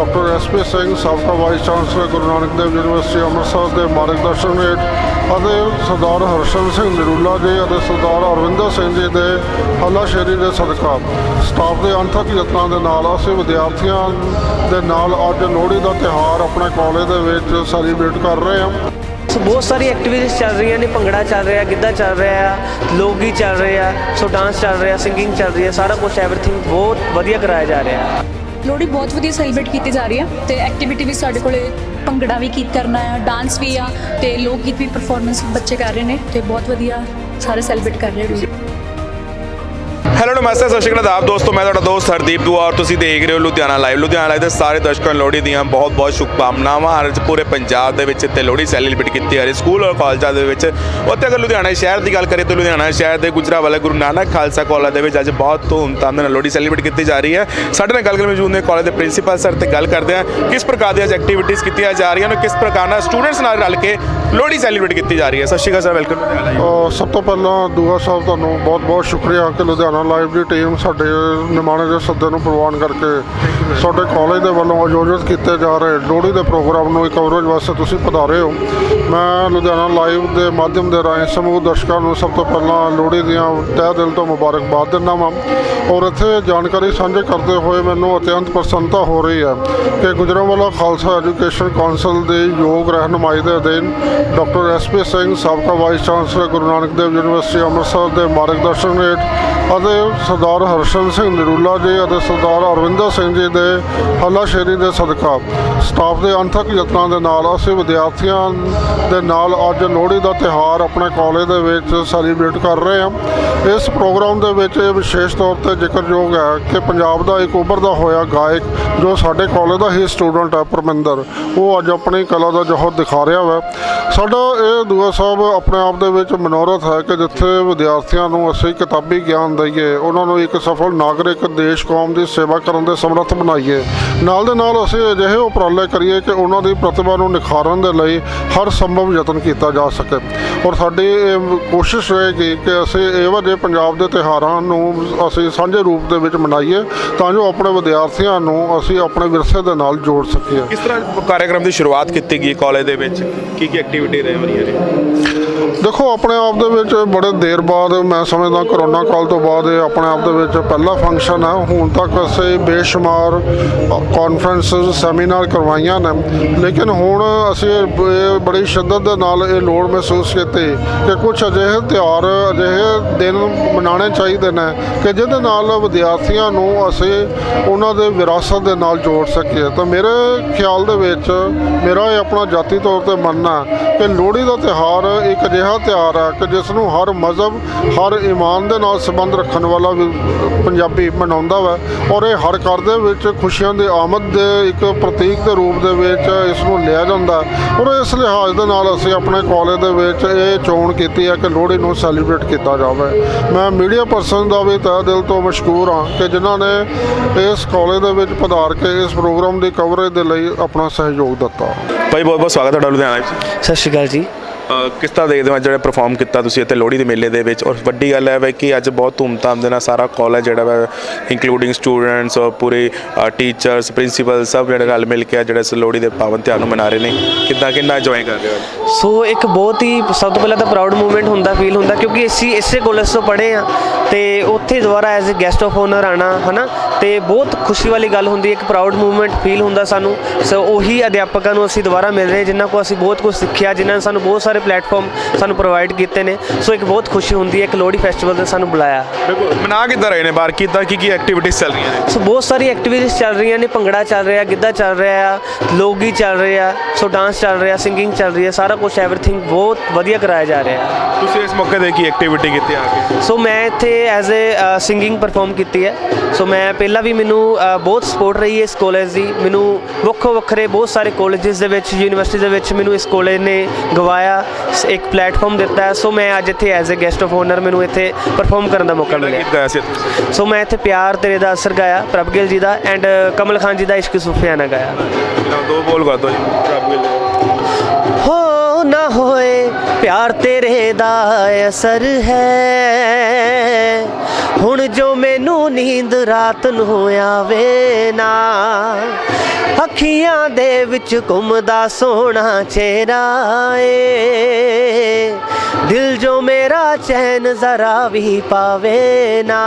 Doctor SP Singh ਸਾਬਕਾ vice chancellor Guru Nanak Dev university Amritsar ਦੇ ਮਾਰਗਦਰਸ਼ਨ ਹੇਠ ਅਤੇ ਸਰਦਾਰ ਹਰਸ਼ਨ ਸਿੰਘ ਨਰੂਲਾ ਜੀ ਅਤੇ ਸਰਦਾਰ ਅਰਵਿੰਦਰ ਸਿੰਘ ਜੀ ਦੇ ਹੱਲਾਸ਼ੇਰੀ ਦੇ ਸਦਕਾ। ਸਟਾਫ ਦੇ ਅਣਥੱਕ ਯਤਨਾਂ ਦੇ ਨਾਲ ਅਸੀਂ ਵਿਦਿਆਰਥੀਆਂ ਦੇ ਨਾਲ ਅੱਜ ਲੋਹੜੀ ਦਾ ਤਿਉਹਾਰ ਆਪਣੇ ਕਾਲਜ ਦੇ ਵਿੱਚ ਸੈਲੀਬ੍ਰੇਟ ਕਰ ਰਹੇ ਹਾਂ। ਸੋ ਬਹੁਤ ਸਾਰੀ ਐਕਟੀਵਿਟੀਜ਼ ਚੱਲ ਰਹੀਆਂ ਨੇ, ਭੰਗੜਾ ਚੱਲ ਰਿਹਾ, ਗਿੱਧਾ ਚੱਲ ਰਿਹਾ ਲੋਕ ਗੀਤ ਚੱਲ ਰਿਹਾ, ਸੋ ਡਾਂਸ ਚੱਲ ਰਿਹਾ ਸਿੰਗਿੰਗ ਚੱਲ ਰਹੀ ਹੈ, ਸਾਰਾ ਕੁਝ ਐਵਰੀਥਿੰਗ ਬਹੁਤ ਵਧੀਆ ਕਰਾਇਆ ਜਾ ਰਿਹਾ। ਲੋਹੜੀ ਬਹੁਤ ਵਧੀਆ ਸੈਲੀਬ੍ਰੇਟ ਕੀਤੀ ਜਾ ਰਹੀ ਆ ਤੇ ਐਕਟੀਵਿਟੀ ਵੀ ਸਾਡੇ ਕੋਲੇ ਭੰਗੜਾ ਵੀ ਕੀ ਕਰਨਾ ਆ ਡਾਂਸ ਵੀ ਆ ਤੇ ਲੋਕ ਗੀਤ ਵੀ ਪਰਫਾਰਮੈਂਸ ਬੱਚੇ ਕਰ ਰਹੇ ਨੇ ਤੇ ਬਹੁਤ ਵਧੀਆ ਸਾਰੇ ਸੈਲੀਬ੍ਰੇਟ ਕਰ ਰਹੇ ਨੇ ਹੈਲੋ ਨਮਸਤੇ, ਸਤਿ ਸ਼੍ਰੀ ਅਕਾਲ ਆਪ ਦੋਸਤੋ, ਮੈਂ ਤੁਹਾਡਾ ਦੋਸਤ ਹਰਦੀਪ ਦੁਆ ਔਰ ਤੁਸੀਂ ਦੇਖ ਰਹੇ ਹੋ ਲੁਧਿਆਣਾ ਲਾਈਵ ਲੁਧਿਆਣਾ ਲਾਈਵ ਦੇ ਸਾਰੇ ਦਰਸ਼ਕਾਂ ਨੂੰ ਲੋਹੜੀ ਦੀਆਂ ਬਹੁਤ ਬਹੁਤ ਸ਼ੁਭਕਾਮਨਾਵਾਂ। ਅੱਜ ਪੂਰੇ ਪੰਜਾਬ ਦੇ ਵਿੱਚ ਤੇ ਲੋਹੜੀ ਸੈਲੀਬ੍ਰੇਟ ਕੀਤੀ ਜਾ ਰਹੀ ਸਕੂਲ ਔਰ ਕਾਲਜਾਂ ਦੇ ਵਿੱਚ ਉੱਥੇ ਅਗਰ ਲੁਧਿਆਣਾ ਸ਼ਹਿਰ ਦੀ ਗੱਲ ਕਰੀਏ ਤਾਂ ਲੁਧਿਆਣਾ ਸ਼ਹਿਰ ਦੇ ਗੁਜਰਾ ਵਾਲਾ ਗੁਰੂ ਨਾਨਕ ਖਾਲਸਾ ਕਾਲਜ ਦੇ ਵਿੱਚ ਅੱਜ ਬਹੁਤ ਧੂਮਧਾਮ ਦੇ ਨਾਲ ਲੋਹੜੀ ਸੈਲੀਬ੍ਰੇਟ ਕੀਤੀ ਜਾ ਰਹੀ ਹੈ। ਸਾਡੇ ਨਾਲ ਗੱਲ ਕਰਨ ਮੌਜੂਦ ਨੇ ਕਾਲਜ ਦੇ ਪ੍ਰਿੰਸੀਪਲ ਸਰ ਤੇ ਗੱਲ ਕਰਦੇ ਹਾਂ ਕਿਸ ਪ੍ਰਕਾਰ ਦੀਆਂ ਐਕਟੀਵਿਟੀਜ਼ ਕੀਤੀਆਂ ਜਾ ਰਹੀਆਂ ਨੇ ਕਿਸ ਪ੍ਰਕਾਰ ਨਾਲ ਸਟੂਡੈਂਟਸ ਨਾਲ ਰਲ ਕੇ ਲੋਹੜੀ ਸੈਲੀਬ੍ਰੇਟ ਕੀਤੀ ਜਾ ਰਹੀ ਹੈ। ਸਤਿ ਸ਼੍ਰੀ ਅਕਾਲ ਸਰ ਵੈਲਕਮ ਲੁਧਿਆਣਾ ਲਾਈਵ ਸਭ ਤੋਂ ਪਹਿਲਾਂ ਦੂਆ ਸਾਹਿਬ, ਤੁਹਾਨੂੰ ਬਹੁਤ-ਬਹੁਤ ਸ਼ੁਕਰੀਆ ਕਿ ਲੁਧਿਆਣਾ ਲਾਈਵ ਦੀ ਟੀਮ ਸਾਡੇ ਨਿਮਾਣੇ ਦੇ ਸੱਦੇ ਨੂੰ ਪ੍ਰਵਾਨ ਕਰਕੇ ਸਾਡੇ ਕਾਲਜ ਦੇ ਵੱਲੋਂ ਆਯੋਜਿਤ ਕੀਤੇ ਜਾ ਰਹੇ ਲੋਹੜੀ ਦੇ ਪ੍ਰੋਗਰਾਮ ਨੂੰ ਕਵਰੇਜ ਵਾਸਤੇ ਤੁਸੀਂ ਪਧਾਰੇ ਹੋ। ਮੈਂ ਲੁਧਿਆਣਾ ਲਾਈਵ ਦੇ ਮਾਧਿਅਮ ਦੇ ਰਾਹੀਂ ਸਮੂਹ ਦਰਸ਼ਕਾਂ ਨੂੰ ਸਭ ਤੋਂ ਪਹਿਲਾਂ ਲੋਹੜੀ ਦੀਆਂ ਤਹਿ ਦਿਲ ਤੋਂ ਮੁਬਾਰਕਬਾਦ ਦਿੰਦਾ ਵਾਂ ਔਰ ਇੱਥੇ ਜਾਣਕਾਰੀ ਸਾਂਝੇ ਕਰਦੇ ਹੋਏ ਮੈਨੂੰ ਅਤਿਅੰਤ ਪ੍ਰਸੰਨਤਾ ਹੋ ਰਹੀ ਹੈ ਕਿ ਗੁਜਰਾਂਵਾਲਾ ਖਾਲਸਾ ਐਜੂਕੇਸ਼ਨ ਕੌਂਸਲ ਦੇ ਯੋਗ ਰਹਿਨੁਮਾਈ ਦੇ ਅਧੀਨ ਡਾਕਟਰ ਐਸਪੀ ਸਿੰਘ, ਸਾਬਕਾ vice chancellor Guru Nanak Dev university Amritsar ਦੇ ਮਾਰਗਦਰਸ਼ਨ ਹੇਠ ਅਤੇ ਸਰਦਾਰ ਹਰਸ਼ਨ ਸਿੰਘ ਨਰੂਲਾ ਜੀ ਅਤੇ ਸਰਦਾਰ ਅਰਵਿੰਦਰ ਸਿੰਘ ਜੀ ਦੇ ਹੱਲਾਸ਼ੇਰੀ ਦੇ ਸਦਕਾ। ਸਟਾਫ ਦੇ ਅਣਥੱਕ ਯਤਨਾਂ ਦੇ ਨਾਲ ਅਸੀਂ ਵਿਦਿਆਰਥੀਆਂ ਦੇ ਨਾਲ ਅੱਜ ਲੋਹੜੀ ਦਾ ਤਿਉਹਾਰ ਆਪਣੇ ਕਾਲਜ ਦੇ ਵਿੱਚ ਸੈਲੀਬ੍ਰੇਟ ਕਰ ਰਹੇ ਹਾਂ। ਇਸ ਪ੍ਰੋਗਰਾਮ ਦੇ ਵਿੱਚ ਇਹ ਵਿਸ਼ੇਸ਼ ਤੌਰ ਤੇ ਜ਼ਿਕਰਯੋਗ ਹੈ ਕਿ ਪੰਜਾਬ ਦਾ ਇੱਕ ਉੱਭਰਦਾ ਹੋਇਆ ਗਾਇਕ, ਜੋ ਸਾਡੇ ਕਾਲਜ ਦਾ ਹੀ ਸਟੂਡੈਂਟ ਹੈ ਪਰਮਿੰਦਰ, ਉਹ ਅੱਜ ਆਪਣੀ ਕਲਾ ਦਾ ਜੋਹਰ ਦਿਖਾ ਰਿਹਾ ਵਾ। ਸਾਡਾ ਇਹ ਦੂਆ ਸਾਹਿਬ ਆਪਣੇ ਆਪ ਦੇ ਵਿੱਚ ਮਨੋਰਥ ਹੈ ਕਿ ਜਿੱਥੇ ਵਿਦਿਆਰਥੀਆਂ ਨੂੰ ਅਸੀਂ ਕਿਤਾਬੀ ਗਿਆਨ ਦਈਏ ਉਹਨਾਂ ਨੂੰ ਇੱਕ ਸਫਲ ਨਾਗਰਿਕ ਦੇਸ਼ ਕੌਮ ਦੀ ਸੇਵਾ ਕਰਨ ਦੇ ਸਮਰੱਥ ਬਣਾਈਏ। ਨਾਲ ਦੇ ਨਾਲ ਅਸੀਂ ਅਜਿਹੇ ਉਪਰਾਲੇ ਕਰੀਏ ਕਿ ਉਹਨਾਂ ਦੀ ਪ੍ਰਤਿਭਾ ਨੂੰ ਨਿਖਾਰਨ ਦੇ ਲਈ ਹਰ ਸੰਭਵ ਯਤਨ ਕੀਤਾ ਜਾ ਸਕੇ। ਔਰ ਸਾਡੀ ਕੋਸ਼ਿਸ਼ ਰਹੇਗੀ ਕਿ ਅਸੀਂ ਇਹੋ ਜਿਹੇ ਪੰਜਾਬ ਦੇ ਤਿਉਹਾਰਾਂ ਨੂੰ ਅਸੀਂ ਸਾਂਝੇ ਰੂਪ ਦੇ ਵਿੱਚ ਮਨਾਈਏ ਤਾਂ ਜੋ ਆਪਣੇ ਵਿਦਿਆਰਥੀਆਂ ਨੂੰ ਅਸੀਂ ਆਪਣੇ ਵਿਰਸੇ ਦੇ ਨਾਲ ਜੋੜ ਸਕੀਏ। ਕਿਸ ਤਰ੍ਹਾਂ ਕਾਰਜਕ੍ਰਮ ਦੀ ਸ਼ੁਰੂਆਤ ਕੀਤੀ ਗਈ ਕਾਲਜ ਦੇ ਵਿੱਚ? ਕੀ ਕੀ ਐਕਟੀਵਿਟੀ ਰਹੇ ਰਹੀਆਂ ਨੇ? ਦੇਖੋ, ਆਪਣੇ ਆਪ ਦੇ ਵਿੱਚ ਬੜੇ ਦੇਰ ਬਾਅਦ ਮੈਂ ਸਮਝਦਾ ਕਰੋਨਾ ਕਾਲ ਤੋਂ ਬਾਅਦ ਇਹ ਆਪਣੇ ਆਪ ਦੇ ਵਿੱਚ ਪਹਿਲਾ ਫੰਕਸ਼ਨ ਹੈ ਹੁਣ ਤੱਕ ਅਸੀਂ ਬੇਸ਼ੁਮਾਰ ਕਾਨਫਰੰਸ ਸੈਮੀਨਾਰ ਕਰਵਾਈਆਂ ਨੇ। ਲੇਕਿਨ ਹੁਣ ਅਸੀਂ ਬੜੀ ਸ਼ਿੱਦਤ ਦੇ ਨਾਲ ਇਹ ਲੋੜ ਮਹਿਸੂਸ ਕੀਤੀ ਕਿ ਕੁਝ ਅਜਿਹੇ ਤਿਉਹਾਰ, ਅਜਿਹੇ ਦਿਨ ਮਨਾਉਣੇ ਚਾਹੀਦੇ ਨੇ ਕਿ ਜਿਹਦੇ ਨਾਲ ਵਿਦਿਆਰਥੀਆਂ ਨੂੰ ਅਸੀਂ ਉਹਨਾਂ ਦੇ ਵਿਰਾਸਤ ਦੇ ਨਾਲ ਜੋੜ ਸਕੀਏ। ਤਾਂ ਮੇਰੇ ਖਿਆਲ ਦੇ ਵਿੱਚ, ਮੇਰਾ ਇਹ ਆਪਣਾ ਜਾਤੀ ਤੌਰ ਤੇ ਮੰਨਣਾ ਕਿ ਲੋਹੜੀ ਦਾ ਤਿਉਹਾਰ ਇੱਕ ਅਜਿਹਾ ਤਿਉਹਾਰ ਹੈ ਕਿ ਜਿਸ ਨੂੰ ਹਰ ਮਜ਼ਹਬ ਹਰ ਈਮਾਨ ਦੇ ਨਾਲ ਸੰਬੰਧ ਰੱਖਣ ਵਾਲਾ ਵੀ ਪੰਜਾਬੀ ਮਨਾਉਂਦਾ ਵਾ ਔਰ ਇਹ ਹਰ ਘਰ ਦੇ ਵਿੱਚ ਖੁਸ਼ੀਆਂ ਦੀ ਆਮਦ ਦੇ ਇੱਕ ਪ੍ਰਤੀਕ ਦੇ ਰੂਪ ਦੇ ਵਿੱਚ ਇਸ ਨੂੰ ਲਿਆ ਜਾਂਦਾ। ਔਰ ਇਸ ਲਿਹਾਜ਼ ਦੇ ਨਾਲ ਅਸੀਂ ਆਪਣੇ ਕਾਲਜ ਦੇ ਵਿੱਚ ਇਹ ਚੋਣ ਕੀਤੀ ਹੈ ਕਿ ਲੋਹੜੀ ਨੂੰ ਸੈਲੀਬ੍ਰੇਟ ਕੀਤਾ ਜਾਵੇ। ਮੈਂ ਮੀਡੀਆ ਪਰਸਨ ਦਾ ਵੀ ਤਹਿ ਦਿਲ ਤੋਂ ਮਸ਼ਕੂਰ ਹਾਂ ਕਿ ਜਿਨ੍ਹਾਂ ਨੇ ਇਸ ਕਾਲਜ ਦੇ ਵਿੱਚ ਪਧਾਰ ਕੇ ਇਸ ਪ੍ਰੋਗਰਾਮ ਦੀ ਕਵਰੇਜ ਦੇ ਲਈ ਆਪਣਾ ਸਹਿਯੋਗ ਦਿੱਤਾ। ਭਾਈ ਬਹੁਤ ਬਹੁਤ ਸਵਾਗਤ ਹੈ ਤੁਹਾਡਾ ਲੁਧਿਆਣਾ ਵਿੱਚ। ਸਤਿ ਸ਼੍ਰੀ ਅਕਾਲ ਜੀ। ਕਿਸ ਤਰ੍ਹਾਂ ਦੇਖਦੇ ਹੋ ਅੱਜ ਜਿਹੜਾ ਪਰਫਾਰਮ ਕੀਤਾ ਤੁਸੀਂ ਇੱਥੇ ਲੋਹੜੀ ਦੇ ਮੇਲੇ ਦੇ ਵਿੱਚ? ਔਰ ਵੱਡੀ ਗੱਲ ਹੈ ਵੇ ਕਿ ਅੱਜ ਬਹੁਤ ਧੂਮਧਾਮ ਦੇ ਨਾਲ ਸਾਰਾ ਕਾਲਜ ਜਿਹੜਾ ਵਾ ਇਨਕਲੂਡਿੰਗ ਸਟੂਡੈਂਟਸ ਔਰ ਪੂਰੇ ਟੀਚਰਸ ਪ੍ਰਿੰਸੀਪਲ ਸਭ ਜਿਹੜੇ ਰਲ ਮਿਲ ਕੇ ਅੱਜ ਜਿਹੜਾ ਇਸ ਲੋਹੜੀ ਦੇ ਪਾਵਨ ਤਿਉਹਾਰ ਨੂੰ ਮਨਾ ਰਹੇ ਨੇ। ਕਿੱਦਾਂ, ਕਿੰਨਾ ਇੰਜੋਏ ਕਰ ਰਹੇ ਹੋ? ਸੋ ਇੱਕ ਬਹੁਤ ਹੀ ਸਭ ਤੋਂ ਪਹਿਲਾਂ ਤਾਂ ਪ੍ਰਾਊਡ ਮੂਵਮੈਂਟ ਹੁੰਦਾ ਫੀਲ ਹੁੰਦਾ, ਕਿਉਂਕਿ ਅਸੀਂ ਇਸੇ ਕਾਲਜ ਤੋਂ ਪੜ੍ਹੇ ਆ ਤੇ ਉੱਥੇ ਦੁਬਾਰਾ as a guest of honour ਆਣਾ ਹਨਾ? ਤੇ ਬਹੁਤ ਖੁਸ਼ੀ ਵਾਲੀ ਗੱਲ ਹੁੰਦੀ ਹੈ ਇੱਕ ਪ੍ਰਾਊਡ ਮੂਵਮੈਂਟ ਫੀਲ ਹੁੰਦਾ ਸਾਨੂੰ। ਸੋ ਉਹੀ ਅਧਿਆਪਕਾਂ ਨੂੰ ਅਸੀਂ ਦੁਬਾਰਾ ਮਿਲ ਰਹੇ ਜਿਨ੍ਹਾਂ ਕੋ ਅਸੀਂ ਬਹੁਤ ਕੁਝ ਸਿੱਖਿਆ, ਜਿਨ੍ਹਾਂ ਨੇ ਸਾਨੂੰ ਬਹੁਤ ਸਾਰੇ ਪਲੇਟਫਾਰਮ ਸਾਨੂੰ ਪ੍ਰੋਵਾਈਡ ਕੀਤੇ ਨੇ ਸੋ ਇੱਕ ਬਹੁਤ ਖੁਸ਼ੀ ਹੁੰਦੀ ਹੈ ਇੱਕ ਲੋਹੜੀ ਫੈਸਟੀਵਲ ਤੇ ਸਾਨੂੰ ਬੁਲਾਇਆ। ਬਿਲਕੁਲ ਮਨਾ ਕਿੱਦਾਂ ਰਹੇ ਨੇ ਬਾਹਰ? ਕਿੱਦਾਂ ਕੀ ਕੀ ਐਕਟੀਵਿਟੀਜ਼ ਚੱਲ ਰਹੀਆਂ ਨੇ? ਸੋ ਬਹੁਤ ਸਾਰੀ ਐਕਟੀਵਿਟੀਜ਼ ਚੱਲ ਰਹੀਆਂ ਨੇ ਭੰਗੜਾ ਚੱਲ ਰਿਹਾ ਗਿੱਧਾ ਚੱਲ ਰਿਹਾ ਲੋਕ ਗੀਤ ਚੱਲ ਰਿਹਾ ਸੋ ਡਾਂਸ ਚੱਲ ਰਿਹਾ ਸਿੰਗਿੰਗ ਚੱਲ ਰਹੀ ਹੈ ਸਾਰਾ ਕੁਝ ਐਵਰੀਥਿੰਗ ਬਹੁਤ ਵਧੀਆ ਕਰਾਇਆ ਜਾ ਰਿਹਾ। ਹੈ ਤੁਸੀਂ ਇਸ ਮੌਕੇ ਤੇ ਕੀ ਐਕਟੀਵਿਟੀ ਕੀਤੀ ਆ ਕੇ? ਸੋ ਮੈਂ ਇੱਥੇ ਐਜ਼ ਅ ਸਿੰਗਿੰਗ ਪਰਫਾਰਮ ਕੀਤੀ ਹੈ। ਸੋ ਮੈਂ ਪਹਿਲਾਂ ਵੀ ਮੈਨੂੰ ਬਹੁਤ ਸਪੋਰਟ ਰਹੀ ਹੈ ਇਸ ਕਾਲਜ ਦੀ। ਮੈਨੂੰ ਵੱਖੋ ਵੱਖਰੇ ਬਹੁਤ ਸਾਰੇ ਕਾਲਜਸ ਦੇ ਵਿੱਚ ਯੂਨੀਵਰਸਿਟੀ ਦੇ ਵਿੱਚ ਮੈਨੂੰ ਇਸ ਕਾਲਜ ਨੇ ਗਵਾਇਆ। ਇੱਕ ਪਲੇਟਫਾਰਮ ਦਿੱਤਾ ਹੈ। ਸੋ ਮੈਂ ਅੱਜ ਇੱਥੇ as a guest of honour ਮੈਨੂੰ ਇੱਥੇ ਪਰਫਾਰਮ ਕਰਨ ਦਾ ਮੌਕਾ ਮਿਲਿਆ। ਗੀਤ ਗਾਇਆ ਸੀ ਤੁਸੀਂ ਸੋ ਮੈਂ ਇੱਥੇ ਪਿਆਰ ਤੇਰੇ ਦਾ ਅਸਰ ਗਾਇਆ ਪ੍ਰਭ ਗਿੱਲ ਜੀ ਦਾ ਐਂਡ ਕਮਲ ਖਾਨ ਜੀ ਦਾ ਇਸ਼ਕ ਸੁਫਿਆਨਾ ਗਾਇਆ। ਦੋ ਬੋਲ ਗਾ ਦੋ ਜੀ ਰੱਬ ਗਿਲ ਹੋ ਨਾ ਹੋਏ ਪਿਆਰ ਤੇਰੇ ਦਾ ਅਸਰ ਹੈ। ਹੁਣ ਜੋ ਮੈਨੂੰ ਨੀਂਦ ਰਾਤ ਨੂੰ ਆਵੇ ਨਾ। ਅੱਖੀਆਂ ਦੇ ਵਿੱਚ ਘੁੰਮਦਾ ਸੋਹਣਾ ਚਿਹਰਾ ਏ। ਦਿਲ ਜੋ ਮੇਰਾ ਚੈਨ ਜ਼ਰਾ ਵੀ ਪਾਵੇ ਨਾ।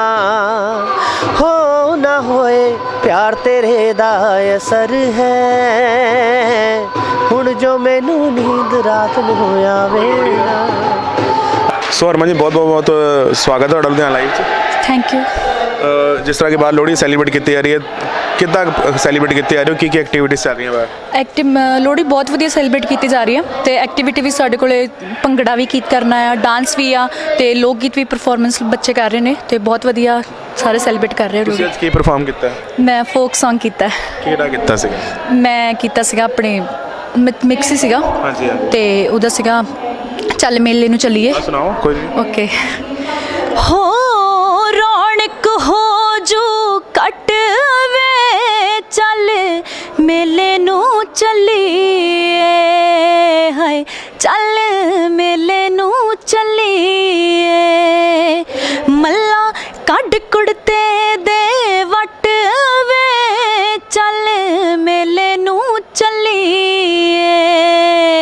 ਹੋ ਨਾ ਹੋਏ ਪਿਆਰ ਤੇਰੇ ਦਾ ਅਸਰ ਹੈ। ਹੁਣ ਜੋ ਮੈਨੂੰ ਨੀਂਦ ਰਾਤ ਨੂੰ ਆਵੇ ਨਾ। ਸੋ ਹਰਮਨ ਜੀ ਬਹੁਤ ਬਹੁਤ ਬਹੁਤ ਸਵਾਗਤ ਹੈ ਤੁਹਾਡਾ ਲੁਧਿਆਣਾ ਲਾਈਵ 'ਚ। ਥੈਂਕ ਯੂ ਜਿਸ ਤਰ੍ਹਾਂ ਕਿ ਬਾਹਰ ਲੋਹੜੀ ਸੈਲੀਬ੍ਰੇਟ ਕੀਤੀ ਜਾ ਰਹੀ ਹੈ ਕਿੱਦਾਂ ਸੈਲੀਬ੍ਰੇਟ ਕੀਤੀ ਜਾ ਰਹੀ ਹੈ ਕੀ ਕੀ ਐਕਟੀਵਿਟੀਜ਼ ਚੱਲ ਰਹੀਆਂ ਬਾਹਰ? ਐਕਟਿਵ ਲੋਹੜੀ ਬਹੁਤ ਵਧੀਆ ਸੈਲੀਬ੍ਰੇਟ ਕੀਤੀ ਜਾ ਰਹੀ ਹੈ ਤੇ ਐਕਟੀਵਿਟੀ ਵੀ ਸਾਡੇ ਕੋਲੇ ਭੰਗੜਾ ਵੀ ਕੀਤ ਕਰਨਾ ਆ ਡਾਂਸ ਵੀ ਆ ਤੇ ਲੋਕ ਗੀਤ ਵੀ ਪਰਫਾਰਮੈਂਸ ਬੱਚੇ ਕਰ ਰਹੇ ਨੇ ਤੇ ਬਹੁਤ ਵਧੀਆ ਸਾਰੇ ਸੈਲੀਬ੍ਰੇਟ ਕਰ ਰਹੇ ਤੁਸੀਂ ਲੋਕ ਅੱਜ ਕੀ ਪਰਫਾਰਮ ਕੀਤਾ? ਮੈਂ ਫੋਕ Song ਕੀਤਾ। ਕਿਹੜਾ ਕੀਤਾ ਸੀਗਾ? ਮੈਂ ਕੀਤਾ ਸੀਗਾ ਆਪਣੇ ਮਿਕਸ ਹੀ ਸੀਗਾ ਹਾਂਜੀ ਹਾਂਜੀ। ਤੇ ਉਹਦਾ ਸੀਗਾ ਚੱਲ ਮੇਲੇ ਨੂੰ ਚੱਲੀਏ। ਸੁਣਾਓ ਕੋਈ ਓਕੇ ਹੋ ਚੱਲੀਏ, ਹਾਏ, ਚੱਲ ਮੇਲੇ ਨੂੰ ਚੱਲੀਏ। ਮੱਲਾ ਕੱਢ ਕੁੜਤੇ ਦੇ ਵਟ ਵੇ, ਚੱਲ ਮੇਲੇ ਨੂੰ ਚੱਲੀਏ,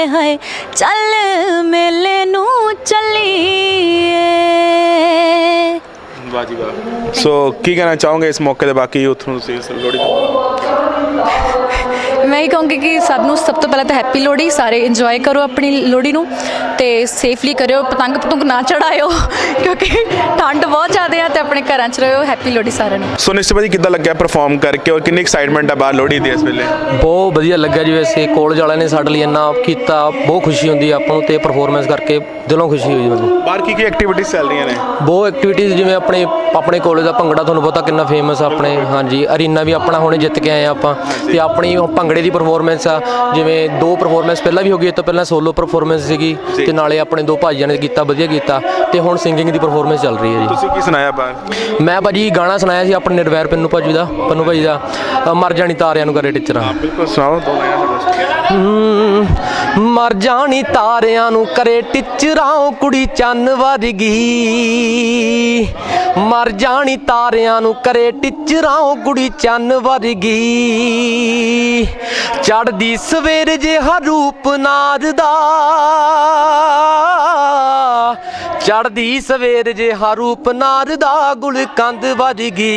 ਹਾਏ, ਚੱਲ ਮੇਲੇ ਨੂੰ ਚੱਲੀਏ। ਵਾਹ ਜੀ ਵਾਹ। ਸੋ ਕੀ ਕਹਿਣਾ ਚਾਹੋਗੇ ਇਸ ਮੌਕੇ ਤੇ ਬਾਕੀ ਯੂਥ ਤੁਸੀਂ ਇਸ ਇਹ ਕਹੂੰਗੀ ਕਿ ਸਭ ਨੂੰ ਸਭ ਤੋਂ ਪਹਿਲਾਂ ਤਾਂ ਹੈਪੀ ਲੋਹੜੀ ਸਾਰੇ ਇੰਜੋਏ ਕਰੋ ਆਪਣੀ ਲੋਹੜੀ ਨੂੰ ਤੇ ਸੇਫਲੀ ਕਰਿਓ ਪਤੰਗ ਪਤੰਗ ਨਾ ਚੜਾਇਓ ਕਿਉਂਕਿ ਠੰਡ ਬਹੁਤ ਜ਼ਿਆਦਾ ਆ ਤੇ ਆਪਣੇ ਘਰਾਂ 'ਚ ਰਹੋ ਹੈਪੀ ਲੋਹੜੀ ਸਾਰਿਆਂ ਨੂੰ। ਸੋ ਨਿਸ਼ਚਿਤ ਭਾਜੀ ਕਿੱਦਾਂ ਲੱਗਿਆ ਪਰਫਾਰਮ ਕਰਕੇ ਔਰ ਕਿੰਨੀ ਐਕਸਾਈਟਮੈਂਟ ਹੈ ਬਾਹਰ ਲੋਹੜੀ ਦੀ ਇਸ ਵੇਲੇ? ਬਹੁਤ ਵਧੀਆ ਲੱਗਿਆ ਜੀ ਵੈਸੇ ਕਾਲਜ ਵਾਲਿਆਂ ਨੇ ਸਾਡੇ ਲਈ ਇੰਨਾ ਕੀਤਾ ਬਹੁਤ ਖੁਸ਼ੀ ਹੁੰਦੀ ਹੈ ਆਪਾਂ ਨੂੰ ਤੇ ਪਰਫਾਰਮੈਂਸ ਕਰਕੇ ਦਿਲੋਂ ਖੁਸ਼ੀ ਹੋਈ ਮੈਨੂੰ। ਬਾਹਰ ਕੀ ਕੀ ਐਕਟੀਵਿਟੀਜ਼ ਚੱਲ ਰਹੀਆਂ ਨੇ? ਬਹੁਤ ਐਕਟੀਵਿਟੀਜ਼ ਜਿਵੇਂ ਆਪਣੇ ਆਪਣੇ ਕਾਲਜ ਦਾ ਭੰਗੜਾ ਤੁਹਾਨੂੰ ਪਤਾ ਕਿੰਨਾ ਫੇਮਸ ਆ ਆਪਣੇ ਹਾਂਜੀ ਅਰੀਨਾ ਵੀ ਆਪਣਾ ਹੁਣੇ ਜਿੱਤ ਕੇ ਆਏ ਆ ਆਪਾਂ ਤੇ ਆਪਣੀ ਭੰਗੜੇ ਦੀ ਪਰਫਾਰਮੈਂਸ ਆ। ਜਿਵੇਂ ਦੋ ਪਰਫਾਰਮੈਂਸ ਪਹਿਲਾਂ ਵੀ ਹੋ ਗਈ ਇਹ ਤੋਂ ਪਹਿਲਾਂ ਸੋਲੋ ਪਰਫਾਰਮੈਂਸ ਸੀਗੀ ਤੇ ਨਾਲੇ ਆਪਣੇ ਦੋ ਭਾਈਆਂ ਨੇ ਕੀਤਾ ਵਧੀਆ ਕੀਤਾ ਤੇ ਹੁਣ ਸਿੰਗਿੰਗ ਦੀ ਪਰਫਾਰਮੈਂਸ ਚੱਲ ਰਹੀ ਹੈ ਜੀ। ਤੁਸੀਂ ਕੀ ਸੁਣਾਇਆ ਬਾਹਰ? ਮੈਂ ਭਾਜੀ ਗਾਣਾ ਸੁਣਾਇਆ ਸੀ ਆਪਣੇ ਨਿਰਵੈਰ ਪੰਨੂ ਭਾਜੀ ਦਾ ਪੰਨੂ ਭਾਜੀ ਦਾ। ਮਰ ਜਾਣੀ ਤਾਰਿਆਂ ਨੂੰ ਕਰੇ ਟੀਚਰਾਂ। ਬਿਲਕੁਲ ਸੁਣਾਓ ਦੋ ਮਰ ਜਾਣੀ ਤਾਰਿਆਂ ਨੂੰ ਕਰੇ ਟਿਚਰਾਂ ਕੁੜੀ ਚੰਨ ਵਰਗੀ। ਮਰ ਜਾਣੀ ਤਾਰਿਆਂ ਨੂੰ ਕਰੇ ਟਿਚਰਾਂ ਕੁੜੀ ਚੰਨ ਵਰਗੀ। ਚੜਦੀ ਸਵੇਰ ਜਿਹਾ ਰੂਪ ਨਾਦ ਦਾ ਚੜਦੀ ਸਵੇਰ ਜਿਹਾ ਰੂਪ ਨਾਦ ਦਾ ਗੁਲ ਕੰਦ ਵਰਗੀ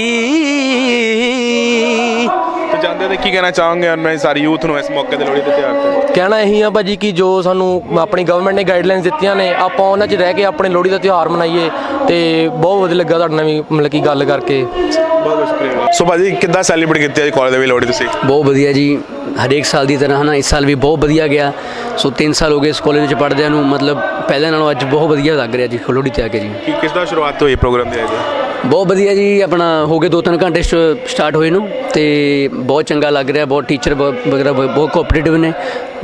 ਤੇ ਜਾਂਦੇ ਤੇ ਕੀ ਕਹਿਣਾ ਚਾਹੋਗੇ ਔਰ ਮੈਂ ਸਾਰੀ ਯੂਥ ਨੂੰ ਇਸ ਮੌਕੇ ਤੇ ਲੋਹੜੀ ਦੇ ਤਿਉਹਾਰ ਤੇ? ਕਹਿਣਾ ਇਹੀ ਆ ਭਾਜੀ ਕਿ ਜੋ ਸਾਨੂੰ ਆਪਣੀ ਗਵਰਨਮੈਂਟ ਨੇ ਗਾਈਡਲਾਈਨਸ ਦਿੱਤੀਆਂ ਨੇ ਆਪਾਂ ਉਹਨਾਂ 'ਚ ਰਹਿ ਕੇ ਆਪਣੇ ਲੋਹੜੀ ਦਾ ਤਿਉਹਾਰ ਮਨਾਈਏ ਤੇ ਬਹੁਤ ਵਧੀਆ ਲੱਗਾ ਤੁਹਾਡੇ ਨਾਲ ਵੀ ਮਤਲਬ ਕਿ ਗੱਲ ਕਰਕੇ। ਬਹੁਤ ਬਹੁਤ ਸ਼ੁਕਰੀਆ ਸੋ ਭਾਜੀ ਕਿੱਦਾਂ ਸੈਲੀਬ੍ਰੇਟ ਕੀਤੀ ਅੱਜ ਕਾਲਜ ਦੇ ਵਿੱਚ ਲੋਹੜੀ ਤੁਸੀਂ? ਬਹੁਤ ਵਧੀਆ ਜੀ ਹਰੇਕ ਸਾਲ ਦੀ ਤਰ੍ਹਾਂ ਹਨਾ ਇਸ ਸਾਲ ਵੀ ਬਹੁਤ ਵਧੀਆ ਗਿਆ। ਸੋ 3 ਸਾਲ ਹੋ ਗਏ ਇਸ ਕਾਲਜ ਵਿੱਚ ਪੜ੍ਹਦਿਆਂ ਨੂੰ ਮਤਲਬ ਪਹਿਲੇ ਨਾਲੋਂ ਅੱਜ ਬਹੁਤ ਵਧੀਆ ਲੱਗ ਰਿਹਾ ਜੀ ਲੋਹੜੀ ਤੇ ਆ ਕੇ ਜੀ। ਕੀ ਕਿਸ ਦਾ ਸ਼ੁਰੂਆਤ ਹੋਈ ਪ੍ਰੋਗਰਾਮ ਦੀ ਅੱਜ? ਬਹੁਤ ਵਧੀਆ ਜੀ ਆਪਣਾ ਹੋ ਗਏ 2-3 ਘੰਟੇ ਸਟਾਰਟ ਹੋਏ ਨੂੰ ਤੇ ਬਹੁਤ ਚੰਗਾ ਲੱਗ ਰਿਹਾ ਬਹੁਤ ਟੀਚਰ ਵਗੈਰਾ ਬਹੁਤ ਕੋਆਪਰੇਟਿਵ ਨੇ।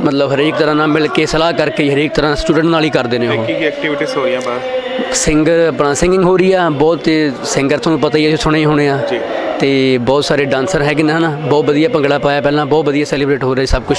ਮਤਲਬ ਹਰੇਕ ਤਰ੍ਹਾਂ ਨਾਲ ਮਿਲ ਕੇ ਸਲਾਹ ਕਰਕੇ ਹਰੇਕ ਤਰ੍ਹਾਂ ਸਟੂਡੈਂਟ ਨਾਲ ਹੀ ਕਰਦੇ ਨੇ ਉਹ। ਕੀ ਕੀ ਐਕਟੀਵਿਟੀਜ਼ ਹੋ ਰਹੀਆਂ ਬਾਹਰ? ਸਿੰਗਰ ਆਪਣਾ ਸਿੰਗਿੰਗ ਹੋ ਰਹੀ ਆ ਬਹੁਤ ਸਿੰਗਰ ਤੁਹਾਨੂੰ ਪਤਾ ਹੀ ਹੈ ਸੁਣੇ ਹੋਣੇ ਆ। ਜੀ। ਤੇ ਬਹੁਤ ਸਾਰੇ ਡਾਂਸਰ ਹੈਗੇ ਨੇ ਹਨਾ ਬਹੁਤ ਵਧੀਆ ਭੰਗੜਾ ਪਾਇਆ ਪਹਿਲਾਂ ਬਹੁਤ ਵਧੀਆ ਸੈਲੀਬ੍ਰੇਟ ਹੋ ਰਿਹਾ ਸਭ ਕੁਝ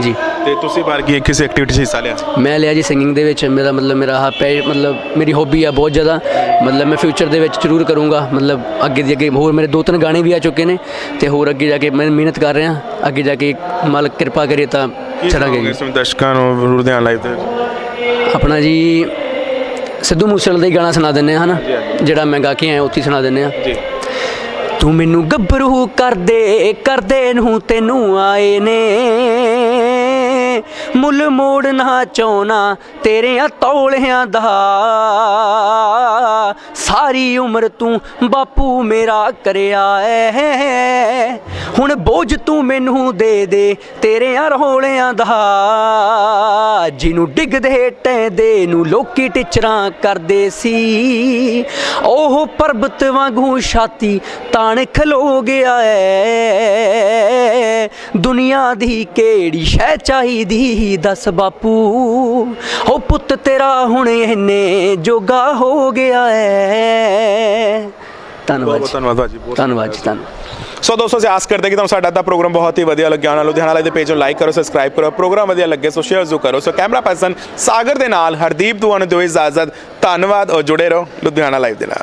ਜੀ। ਤੇ ਤੁਸੀਂ ਕੀ ਕਿਸ ਐਕਟੀਵਿਟੀ 'ਚ ਹਿੱਸਾ ਲਿਆ? ਮੈਂ ਲਿਆ ਜੀ ਸਿੰਗਿੰਗ ਦੇ ਵਿੱਚ ਮੇਰਾ ਮਤਲਬ ਮੇਰਾ ਆਹ ਪੈ ਮਤਲਬ ਮੇਰੀ ਹੌਬੀ ਆ ਬਹੁਤ ਜ਼ਿਆਦਾ। ਮਤਲਬ ਮੈਂ ਫਿਊਚਰ ਦੇ ਵਿੱਚ ਜ਼ਰੂਰ ਕਰੂੰਗਾ। ਮਤਲਬ ਅੱਗੇ ਦੀ ਅੱਗੇ ਹੋਰ ਮੇਰੇ ਦੋ ਤਿੰਨ ਗਾਣੇ ਵੀ ਆ ਚੁੱਕੇ ਨੇ ਤੇ ਹੋਰ ਅੱਗੇ ਜਾ ਕੇ ਮੈਂ ਮਿਹਨਤ ਕਰ ਰਿਹਾ। ਅੱਗੇ ਜਾ ਕੇ ਮਾਲਕ ਕਿਰਪਾ ਕਰੇ ਤਾਂ ਚੜਾਂਗੇ ਜੀ। ਇਸ ਦਰਸ਼ਕਾਂ ਨੂੰ ਲੁਧਿਆਣਾ ਲਾਈਵ ਤੇ? ਆਪਣਾ ਜੀ ਸਿੱਧੂ ਮੂਸੇਵਾਲੇ ਦਾ ਹੀ ਗਾਣਾ ਸੁਣਾ ਦਿੰਨੇ ਆ ਹਨਾ? ਜਿਹੜਾ ਮੈਂ ਗਾ ਕੇ ਆਇਆ ਉੱਥੇ ਹੀ ਸੁਣਾ ਦਿੰਨੇ ਆ ਜੀ। ਤੂੰ ਮੈਨੂੰ ਗੱਭਰੂ ਕਰਦੇ ਕਰਦੇ ਨੂੰ ਤੈਨੂੰ ਆਏ ਨੇ। ਮੁੱਲ ਮੋੜਨਾ ਚਾਹਣਾ, ਤੇਰਿਆਂ ਤੌਲਿਆਂ ਦਾ। ਸਾਰੀ ਉਮਰ ਤੂੰ ਬਾਪੂ ਮੇਰਾ ਕਰਿਆ ਐ। ਹੁਣ ਬੋਝ ਤੂੰ ਮੈਨੂੰ ਦੇ ਦੇ ਤੇਰਿਆਂ ਰੋਲਿਆਂ ਦਾ। ਜਿਹਨੂੰ ਡਿੱਗਦੇ ਟੈਂਦੇ ਨੂੰ ਲੋਕੀ ਟਿਚਰਾਂ ਕਰਦੇ ਸੀ। ਉਹ ਪਰਬਤ ਵਾਂਗੂ ਛਾਤੀ ਤਾਣ ਖਲੋ ਗਿਆ ਐ। ਦੁਨੀਆ ਦੀ ਕਿਹੜੀ ਸ਼ੈ ਚਾਹੀਦੀ ਦੱਸ ਬਾਪੂ ਉਹ ਪੁੱਤ ਤੇਰਾ ਹੁਣ ਇਹਨੇ ਜੋਗਾ ਹੋ ਗਿਆ ਐ। ਧੰਨਵਾਦ ਬਹੁਤ। ਧੰਨਵਾਦ ਭਾਜੀ ਬਹੁਤ ਧੰਨਵਾਦ ਜੀ ਧੰਨਵਾਦ। ਸੋ ਦੋਸਤੋ ਅਸੀਂ ਆਸ ਕਰਦੇ ਕਿ ਤੁਹਾਨੂੰ ਸਾਡਾ ਦਾ ਪ੍ਰੋਗਰਾਮ ਬਹੁਤ ਹੀ ਵਧੀਆ ਲੱਗਿਆ। ਹੋਣਾ ਲੁਧਿਆਣਾ ਲਾਈਵ ਦੇ ਪੇਜ ਨੂੰ ਲਾਈਕ ਕਰੋ ਸਬਸਕ੍ਰਾਈਬ ਕਰੋ ਪ੍ਰੋਗਰਾਮ ਵਧੀਆ ਲੱਗੇ ਸੋ ਸ਼ੇਅਰ ਜ਼ਰੂਰ ਕਰੋ। ਸੋ ਕੈਮਰਾ ਪਰਸਨ ਸਾਗਰ ਦੇ ਨਾਲ ਹਰਦੀਪ ਦੁਆਨ ਦਿਓ ਇਜਾਜ਼ਤ। ਧੰਨਵਾਦ ਔਰ ਜੁੜੇ ਰਹੋ ਲੁਧਿਆਣਾ ਲਾਈਵ ਦੇ ਨਾਲ।